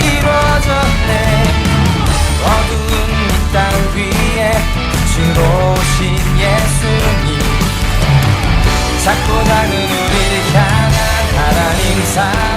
이루어졌네. 어두운 이 땅 위에 빛으로 오신 예수님. 자꾸 나는 우리를 향한 하나님 사랑